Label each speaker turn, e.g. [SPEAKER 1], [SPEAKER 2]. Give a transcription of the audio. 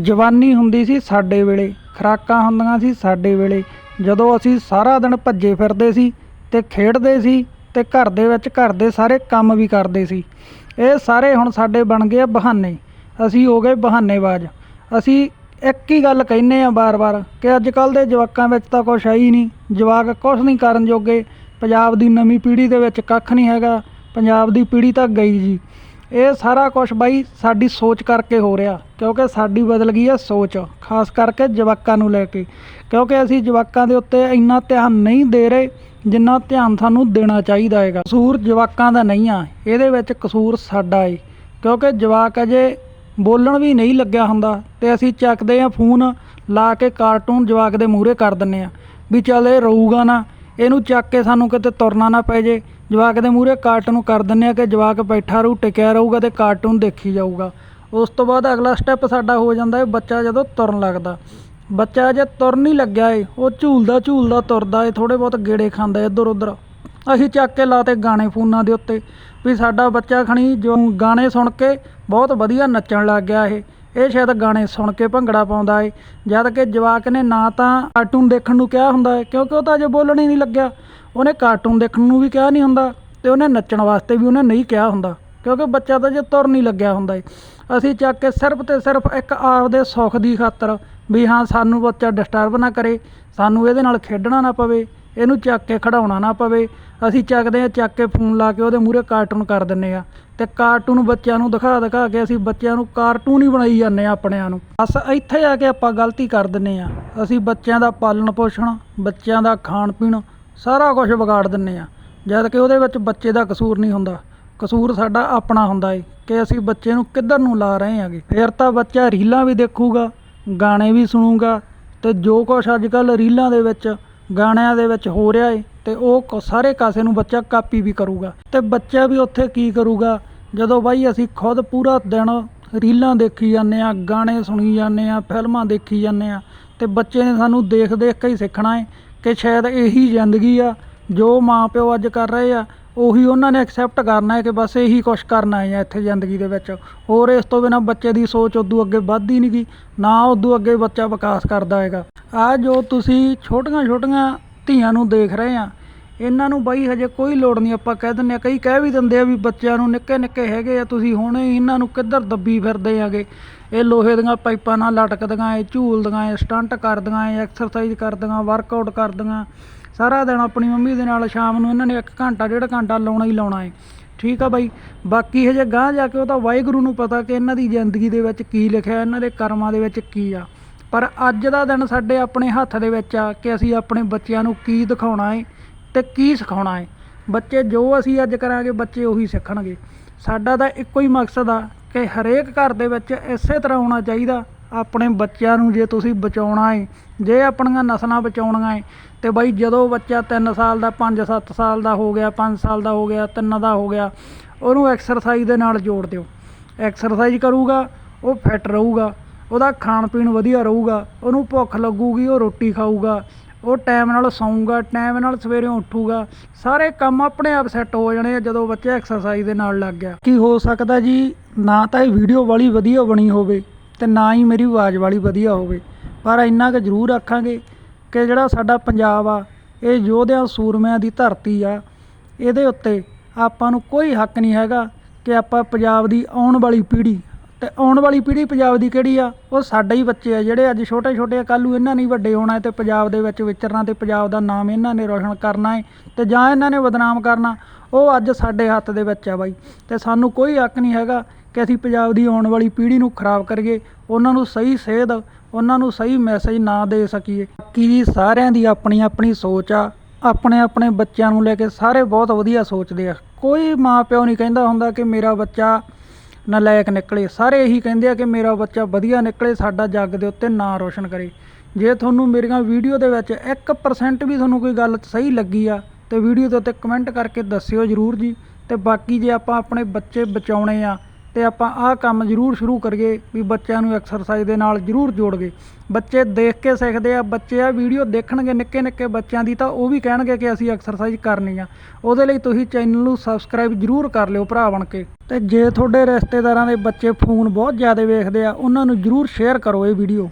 [SPEAKER 1] ਜਵਾਨੀ ਹੁੰਦੀ ਸੀ ਸਾਡੇ ਵੇਲੇ, ਖੁਰਾਕਾਂ ਹੁੰਦੀਆਂ ਸੀ ਸਾਡੇ ਵੇਲੇ। ਜਦੋਂ ਅਸੀਂ ਸਾਰਾ ਦਿਨ ਭੱਜੇ ਫਿਰਦੇ ਸੀ ਤੇ ਖੇਡਦੇ ਸੀ ਤੇ ਘਰ ਦੇ ਵਿੱਚ ਘਰ ਦੇ ਸਾਰੇ ਕੰਮ ਵੀ ਕਰਦੇ ਸੀ। ਇਹ ਸਾਰੇ ਹੁਣ ਸਾਡੇ ਬਣ ਗਏ ਆ ਬਹਾਨੇ। ਅਸੀਂ ਹੋ ਗਏ ਬਹਾਨੇਬਾਜ਼। ਅਸੀਂ ਇੱਕ ਹੀ ਗੱਲ ਕਹਿੰਨੇ ਆ ਬਾਰ-ਬਾਰ ਕਿ ਅੱਜ ਕੱਲ ਦੇ ਜਵਾਕਾਂ ਵਿੱਚ ਤਾਂ ਕੁਛ ਹੈ ਹੀ ਨਹੀਂ। ਜਵਾਕ ਕੁਛ ਨਹੀਂ ਕਰਨ ਜੋਗੇ। ਪੰਜਾਬ ਦੀ ਨਵੀਂ ਪੀੜ੍ਹੀ ਦੇ ਵਿੱਚ ਕੱਖ ਨਹੀਂ ਹੈਗਾ। ਪੰਜਾਬ ਦੀ ਪੀੜ੍ਹੀ ਤਾਂ ਗਈ ਜੀ। ਇਹ ਸਾਰਾ ਕੁਝ ਬਾਈ ਸਾਡੀ ਸੋਚ ਕਰਕੇ ਹੋ ਰਿਹਾ, ਕਿਉਂਕਿ ਸਾਡੀ ਬਦਲ ਗਈ ਹੈ ਸੋਚ, ਖਾਸ ਕਰਕੇ ਜਵਾਕਾਂ ਨੂੰ ਲੈ ਕੇ, ਕਿਉਂਕਿ ਅਸੀਂ ਜਵਾਕਾਂ ਦੇ ਉੱਤੇ ਇੰਨਾ ਧਿਆਨ ਨਹੀਂ ਦੇ ਰਹੇ ਜਿੰਨਾ ਧਿਆਨ ਸਾਨੂੰ ਦੇਣਾ ਚਾਹੀਦਾ ਹੈਗਾ। ਕਸੂਰ ਜਵਾਕਾਂ ਦਾ ਨਹੀਂ ਆ, ਇਹਦੇ ਵਿੱਚ ਕਸੂਰ ਸਾਡਾ ਏ, ਕਿਉਂਕਿ ਜਵਾਕ ਅਜੇ ਬੋਲਣ ਵੀ ਨਹੀਂ ਲੱਗਿਆ ਹੁੰਦਾ ਤੇ ਅਸੀਂ ਚੱਕਦੇ ਆ ਫੋਨ ਲਾ ਕੇ ਕਾਰਟੂਨ ਜਵਾਕ ਦੇ ਮੂਹਰੇ ਕਰ ਦਿੰਨੇ ਆ ਵੀ ਚੱਲ ਇਹ ਰਊਗਾ ਨਾ, ਇਹਨੂੰ ਚੱਕ ਕੇ ਸਾਨੂੰ ਕਿਤੇ ਤੁਰਨਾ ਨਾ ਪੈ ਜੇ ਜਵਾਕ ਦੇ ਮੂਹਰੇ ਕਾਰਟੂਨ ਕਰ ਦਿੰਨੇ ਆ ਕਿ ਜਵਾਕ ਬੈਠਾ ਰਹੂ, ਟਿਕਿਆ ਰਹੂਗਾ ਤੇ ਕਾਰਟੂਨ ਦੇਖੀ ਜਾਊਗਾ। ਉਸ ਤੋਂ ਬਾਅਦ ਅਗਲਾ ਸਟੈਪ ਸਾਡਾ ਹੋ ਜਾਂਦਾ ਹੈ ਬੱਚਾ ਜਦੋਂ ਤੁਰਨ ਲੱਗਦਾ। ਬੱਚਾ ਜੇ ਤੁਰਨ ਹੀ ਲੱਗਿਆ ਏ, ਉਹ ਝੂਲਦਾ ਝੂਲਦਾ ਤੁਰਦਾ ਏ ਥੋੜੇ ਬਹੁਤ ਗੇੜੇ ਖਾਂਦਾ ਇੱਧਰ ਉੱਧਰ। ਅਸੀਂ ਚੱਕ ਕੇ ਲਾਤੇ ਗਾਣੇ ਫੋਨਾਂ ਦੇ ਉੱਤੇ ਵੀ ਸਾਡਾ ਬੱਚਾ ਖਣੀ ਜੋ ਗਾਣੇ ਸੁਣ ਕੇ ਬਹੁਤ ਵਧੀਆ ਨੱਚਣ ਲੱਗ ਗਿਆ ਇਹ। ਇਹ ਸ਼ਾਇਦ ਗਾਣੇ ਸੁਣ ਕੇ ਭੰਗੜਾ ਪਾਉਂਦਾ ਏ। ਜਦ ਕਿ ਜਵਾਕ ਨੇ ਨਾ ਤਾਂ ਕਾਰਟੂਨ ਦੇਖਣ ਨੂੰ ਕਿਹਾ ਹੁੰਦਾ ਹੈ ਕਿਉਂਕਿ ਉਹ ਤਾਂ ਅਜੇ ਬੋਲਣ ਹੀ ਨਹੀਂ ਲੱਗਿਆ। ਉਹਨੇ ਕਾਰਟੂਨ ਦੇਖਣ ਨੂੰ ਵੀ ਕਿਹਾ ਨਹੀਂ ਹੁੰਦਾ ਤੇ ਉਹਨੇ ਨੱਚਣ ਵਾਸਤੇ ਵੀ ਉਹਨੇ ਨਹੀਂ ਕਿਹਾ ਹੁੰਦਾ, ਕਿਉਂਕਿ ਬੱਚਾ ਤਾਂ ਜੇ ਤੁਰ ਨਹੀਂ ਲੱਗਿਆ ਹੁੰਦਾ ਏ। ਅਸੀਂ ਚੱਕ ਕੇ ਸਿਰਫ ਤੇ ਸਿਰਫ ਇੱਕ ਆਪਦੇ ਸੁੱਖ ਦੀ ਖਾਤਰ ਵੀ ਹਾਂ, ਸਾਨੂੰ ਬੱਚਾ ਡਿਸਟਰਬ ਨਾ ਕਰੇ, ਸਾਨੂੰ ਇਹਦੇ ਨਾਲ ਖੇਡਣਾ ਨਾ ਪਵੇ, ਇਹਨੂੰ ਚੱਕ ਕੇ ਖੜਾਉਣਾ ਨਾ ਪਵੇ ਅਸੀਂ ਚੱਕਦੇ ਆ ਚੱਕ ਕੇ ਫੋਨ ਲਾ ਕੇ ਉਹਦੇ ਮੂਹਰੇ ਕਾਰਟੂਨ ਕਰ ਦਿੰਨੇ ਆ ਤੇ ਕਾਰਟੂਨ ਬੱਚਿਆਂ ਨੂੰ ਦਿਖਾ ਦਿਖਾ ਕੇ ਅਸੀਂ ਬੱਚਿਆਂ ਨੂੰ ਕਾਰਟੂਨ ਹੀ ਬਣਾਈ ਜਾਂਦੇ ਆ ਆਪਣਿਆਂ ਨੂੰ। ਬਸ ਇੱਥੇ ਆ ਕੇ ਆਪਾਂ ਗਲਤੀ ਕਰ ਦਿੰਨੇ ਆ ਅਸੀਂ ਬੱਚਿਆਂ ਦਾ ਪਾਲਣ ਪੋਸ਼ਣ, ਬੱਚਿਆਂ ਦਾ ਖਾਣ ਪੀਣ, ਸਾਰਾ ਕੁਝ ਵਿਗਾੜ ਦਿੰਨੇ ਆ ਜਦ ਕਿ ਉਹਦੇ ਵਿੱਚ ਬੱਚੇ ਦਾ ਕਸੂਰ ਨਹੀਂ ਹੁੰਦਾ। ਕਸੂਰ ਸਾਡਾ ਆਪਣਾ ਹੁੰਦਾ ਏ ਕਿ ਅਸੀਂ ਬੱਚੇ ਨੂੰ ਕਿੱਧਰ ਨੂੰ ਲਾ ਰਹੇ ਹਾਂਗੇ। ਫਿਰ ਤਾਂ ਬੱਚਾ ਰੀਲਾਂ ਵੀ ਦੇਖੂਗਾ, ਗਾਣੇ ਵੀ ਸੁਣੂਗਾ ਤੇ ਜੋ ਕੁਛ ਅੱਜ ਕੱਲ ਰੀਲਾਂ ਦੇ ਵਿੱਚ ਗਾਣਿਆਂ ਦੇ ਵਿੱਚ ਹੋ ਰਿਹਾ ਏ ਤੇ ਉਹ ਸਾਰੇ ਕਾਸੇ ਨੂੰ ਬੱਚਾ ਕਾਪੀ ਵੀ ਕਰੂਗਾ। ਤੇ ਬੱਚਾ ਵੀ ਉੱਥੇ ਕੀ ਕਰੂਗਾ? ਜਦੋਂ ਬਾਈ ਅਸੀਂ ਖੁਦ ਪੂਰਾ ਦਿਨ ਰੀਲਾਂ ਦੇਖੀ ਜਾਂਦੇ ਆ ਗਾਣੇ ਸੁਣੀ ਜਾਂਦੇ ਆ ਫਿਲਮਾਂ ਦੇਖੀ ਜਾਂਦੇ ਆ ਤੇ ਬੱਚੇ ਨੇ ਸਾਨੂੰ ਦੇਖ ਦੇਖ ਕੇ ਹੀ ਸਿੱਖਣਾ ਏ ਕਿ ਸ਼ਾਇਦ ਇਹੀ ਜ਼ਿੰਦਗੀ ਆ, ਜੋ ਮਾਂ ਪਿਓ ਅੱਜ ਕਰ ਰਹੇ ਆ, ਉਹੀ ਉਹਨਾਂ ਨੇ ਐਕਸੈਪਟ ਕਰਨਾ ਹੈ ਕਿ ਬਸ ਇਹੀ ਕੁਛ ਕਰਨਾ ਹੈ ਇੱਥੇ ਜ਼ਿੰਦਗੀ ਦੇ ਵਿੱਚ। ਹੋਰ ਇਸ ਤੋਂ ਬਿਨਾ ਬੱਚੇ ਦੀ ਸੋਚ ਉਦੋਂ ਅੱਗੇ ਵੱਧਦੀ ਨਹੀਂ ਗੀ ਨਾ ਉਦੋਂ ਅੱਗੇ ਬੱਚਾ ਵਿਕਾਸ ਕਰਦਾ ਹੈਗਾ। ਆ ਜੋ ਤੁਸੀਂ ਛੋਟੀਆਂ ਛੋਟੀਆਂ ਧੀਆਂ ਨੂੰ ਦੇਖ ਰਹੇ ਆ, ਇਹਨਾਂ ਨੂੰ ਬਾਈ ਹਜੇ ਕੋਈ ਲੋੜ ਨਹੀਂ, ਆਪਾਂ ਕਹਿ ਦਿੰਦੇ ਆ, ਕਈ ਕਹਿ ਵੀ ਦਿੰਦੇ ਆ ਵੀ ਬੱਚਿਆਂ ਨੂੰ ਨਿੱਕੇ ਨਿੱਕੇ ਹੈਗੇ ਆ, ਤੁਸੀਂ ਹੁਣ ਇਹਨਾਂ ਨੂੰ ਕਿੱਧਰ ਦੱਬੀ ਫਿਰਦੇ ਆਗੇ? ਇਹ ਲੋਹੇ ਦੀਆਂ ਪਾਈਪਾਂ ਨਾਲ ਲਟਕਦੀਆਂ, ਇਹ ਝੂਲਦੀਆਂ, ਇਹ ਸਟੰਟ ਕਰਦੀਆਂ, ਇਹ ਐਕਸਰਸਾਈਜ਼ ਕਰਦੀਆਂ ਵਰਕਆਊਟ ਕਰਦੀਆਂ। ਸਾਰਾ ਦਿਨ ਆਪਣੀ ਮੰਮੀ ਦੇ ਨਾਲ ਸ਼ਾਮ ਨੂੰ ਇਹਨਾਂ ਨੇ 1 ਘੰਟਾ, ਡੇਢ ਘੰਟਾ ਲਾਉਣਾ ਹੀ ਲਾਉਣਾ ਹੈ ਠੀਕ ਆ ਬਾਈ? ਬਾਕੀ ਹਜੇ ਗਾਂਹ ਜਾ ਕੇ ਉਹ ਤਾਂ ਵਾਹਿਗੁਰੂ ਨੂੰ ਪਤਾ ਕਿ ਇਹਨਾਂ ਦੀ ਜ਼ਿੰਦਗੀ ਦੇ ਵਿੱਚ ਕੀ ਲਿਖਿਆ, ਇਹਨਾਂ ਦੇ ਕਰਮਾਂ ਦੇ ਵਿੱਚ ਕੀ ਆ। ਪਰ ਅੱਜ ਦਾ ਦਿਨ ਸਾਡੇ ਆਪਣੇ ਹੱਥ ਦੇ ਵਿੱਚ ਆ ਕਿ ਅਸੀਂ ਆਪਣੇ ਬੱਚਿਆਂ ਨੂੰ ਕੀ ਦਿਖਾਉਣਾ ਹੈ ਤੇ ਕੀ ਸਿਖਾਉਣਾ ਹੈ ਬੱਚੇ ਜੋ ਅਸੀਂ ਅੱਜ ਕਰਾਂਗੇ, ਬੱਚੇ ਉਹੀ ਸਿੱਖਣਗੇ। ਸਾਡਾ ਤਾਂ ਇੱਕੋ ਹੀ ਮਕਸਦ ਆ ਕਿ ਹਰੇਕ ਘਰ ਦੇ ਵਿੱਚ ਇਸੇ ਤਰ੍ਹਾਂ ਹੋਣਾ ਚਾਹੀਦਾ, ਆਪਣੇ ਬੱਚਿਆਂ ਨੂੰ ਜੇ ਤੁਸੀਂ ਬਚਾਉਣਾ ਹੈ ਜੇ ਆਪਣੀਆਂ ਨਸਲਾਂ ਬਚਾਉਣੀਆਂ ਹੈ ਤੇ ਬਾਈ ਜਦੋਂ ਬੱਚਾ 3 ਸਾਲ ਦਾ 5-7 ਸਾਲ ਦਾ ਹੋ ਗਿਆ 5 ਸਾਲ ਦਾ ਹੋ ਗਿਆ 3 ਦਾ ਹੋ ਗਿਆ, ਉਹਨੂੰ ਐਕਸਰਸਾਈਜ਼ ਦੇ ਨਾਲ ਜੋੜ ਦਿਓ। ਐਕਸਰਸਾਈਜ਼ ਕਰੂਗਾ, ਉਹ ਫਿੱਟ ਰਹੂਗਾ। ਉਹਦਾ ਖਾਣ ਪੀਣ ਵਧੀਆ ਰਹੂਗਾ, ਉਹਨੂੰ ਭੁੱਖ ਲੱਗੂਗੀ, ਉਹ ਰੋਟੀ ਖਾਊਗਾ, ਉਹ ਟਾਈਮ ਨਾਲ ਸੌਂਗਾ ਟਾਈਮ ਨਾਲ ਸਵੇਰੇ ਉੱਠੂਗਾ, ਸਾਰੇ ਕੰਮ ਆਪਣੇ ਆਪ ਸੈੱਟ ਹੋ ਜਾਣੇ ਆ ਜਦੋਂ ਬੱਚਾ ਐਕਸਰਸਾਈਜ਼ ਦੇ ਨਾਲ ਲੱਗ ਗਿਆ। ਕੀ ਹੋ ਸਕਦਾ ਜੀ, ਨਾ ਤਾਂ ਇਹ ਵੀਡੀਓ ਵਾਲੀ ਵਧੀਆ ਬਣੀ ਹੋਵੇ ਤੇ ਨਾ ਹੀ ਮੇਰੀ ਆਵਾਜ਼ ਵਾਲੀ ਵਧੀਆ ਹੋਵੇ, ਪਰ ਇੰਨਾ ਕੁ ਜ਼ਰੂਰ ਆਖਾਂਗੇ ਕਿ ਜਿਹੜਾ ਸਾਡਾ ਪੰਜਾਬ ਆ, ਇਹ ਯੋਧਿਆਂ ਸੂਰਮਿਆਂ ਦੀ ਧਰਤੀ ਆ, ਇਹਦੇ ਉੱਤੇ ਆਪਾਂ ਨੂੰ ਕੋਈ ਹੱਕ ਨਹੀਂ ਹੈਗਾ ਕਿ ਆਪਾਂ ਪੰਜਾਬ ਦੀ ਆਉਣ ਵਾਲੀ ਪੀੜ੍ਹੀ ਤੇ ਆਉਣ ਵਾਲੀ ਪੀੜ੍ਹੀ ਪੰਜਾਬ ਦੀ ਕਿਹੜੀ ਆ? ਉਹ ਸਾਡੇ ਹੀ ਬੱਚੇ ਆ ਜਿਹੜੇ ਅੱਜ ਛੋਟੇ ਛੋਟੇ ਆ, ਕੱਲ੍ਹ ਇਹਨਾਂ ਨੇ ਵੱਡੇ ਹੋਣਾ ਹੈ ਤੇ ਪੰਜਾਬ ਦੇ ਵਿੱਚ ਵਿਚਰਨਾ ਤੇ ਪੰਜਾਬ ਦਾ ਨਾਮ ਇਹਨਾਂ ਨੇ ਰੋਸ਼ਨ ਕਰਨਾ ਹੈ ਤੇ ਜਾਂ ਇਹਨਾਂ ਨੇ ਬਦਨਾਮ ਕਰਨਾ, ਉਹ ਅੱਜ ਸਾਡੇ ਹੱਥ ਦੇ ਵਿੱਚ ਆ ਬਾਈ। ਤੇ ਸਾਨੂੰ ਕੋਈ ਹੱਕ ਨਹੀਂ ਹੈਗਾ ਕਿ ਅਸੀਂ ਪੰਜਾਬ ਦੀ ਆਉਣ ਵਾਲੀ ਪੀੜ੍ਹੀ ਨੂੰ ਖਰਾਬ ਕਰੀਏ, ਉਹਨਾਂ ਨੂੰ ਸਹੀ ਸੇਧ, ਉਹਨਾਂ ਨੂੰ ਸਹੀ ਮੈਸੇਜ ਨਾ ਦੇ ਸਕੀਏ। ਬਾਕੀ ਸਾਰਿਆਂ ਦੀ ਆਪਣੀ ਆਪਣੀ ਸੋਚ ਆ, ਆਪਣੇ ਆਪਣੇ ਬੱਚਿਆਂ ਨੂੰ ਲੈ ਕੇ ਸਾਰੇ ਬਹੁਤ ਵਧੀਆ ਸੋਚਦੇ ਆ। ਕੋਈ ਮਾਂ ਪਿਓ ਨਹੀਂ ਕਹਿੰਦਾ ਹੁੰਦਾ ਕਿ ਮੇਰਾ ਬੱਚਾ ਨਲਾਇਕ ਨਿਕਲੇ। ਸਾਰੇ ਇਹੀ ਕਹਿੰਦੇ ਆ ਕਿ ਮੇਰਾ ਬੱਚਾ ਵਧੀਆ ਨਿਕਲੇ, ਸਾਡਾ ਜੱਗ ਦੇ ਉੱਤੇ ਨਾਂ ਰੋਸ਼ਨ ਕਰੇ। ਜੇ ਤੁਹਾਨੂੰ ਮੇਰੀਆਂ ਵੀਡੀਓ ਦੇ ਵਿੱਚ 1% ਵੀ ਤੁਹਾਨੂੰ ਕੋਈ ਗੱਲ ਸਹੀ ਲੱਗੀ ਆ, ਤੇ ਵੀਡੀਓ ਦੇ ਉੱਤੇ ਕਮੈਂਟ ਕਰਕੇ ਦੱਸਿਓ ਜਰੂਰ ਜੀ। ਤੇ ਬਾਕੀ ਜੇ ਆਪਾਂ ਆਪਣੇ ਬੱਚੇ ਬਚਾਉਣੇ ਆ ਤੇ ਆਪਾਂ ਆਹ ਕੰਮ ਜ਼ਰੂਰ ਸ਼ੁਰੂ ਕਰੀਏ ਵੀ ਬੱਚਿਆਂ ਨੂੰ ਐਕਸਰਸਾਈਜ਼ ਦੇ ਨਾਲ ਜ਼ਰੂਰ ਜੋੜਗੇ ਬੱਚੇ ਦੇਖ ਕੇ ਸਿੱਖਦੇ ਆ, ਬੱਚੇ ਆ ਵੀਡੀਓ ਦੇਖਣਗੇ ਨਿੱਕੇ ਨਿੱਕੇ ਬੱਚਿਆਂ ਦੀ ਤਾਂ ਉਹ ਵੀ ਕਹਿਣਗੇ ਕਿ ਅਸੀਂ ਐਕਸਰਸਾਈਜ਼ ਕਰਨੀ ਆ। ਉਹਦੇ ਲਈ ਤੁਸੀਂ ਚੈਨਲ ਨੂੰ ਸਬਸਕ੍ਰਾਈਬ ਜ਼ਰੂਰ ਕਰ ਲਿਓ ਭਰਾ ਬਣ ਕੇ। ਤੇ ਜੇ ਤੁਹਾਡੇ ਰਿਸ਼ਤੇਦਾਰਾਂ ਦੇ ਬੱਚੇ ਫੋਨ ਬਹੁਤ ਜ਼ਿਆਦਾ ਵੇਖਦੇ ਆ, ਉਹਨਾਂ ਨੂੰ ਜ਼ਰੂਰ ਸ਼ੇਅਰ ਕਰੋ ਇਹ ਵੀਡੀਓ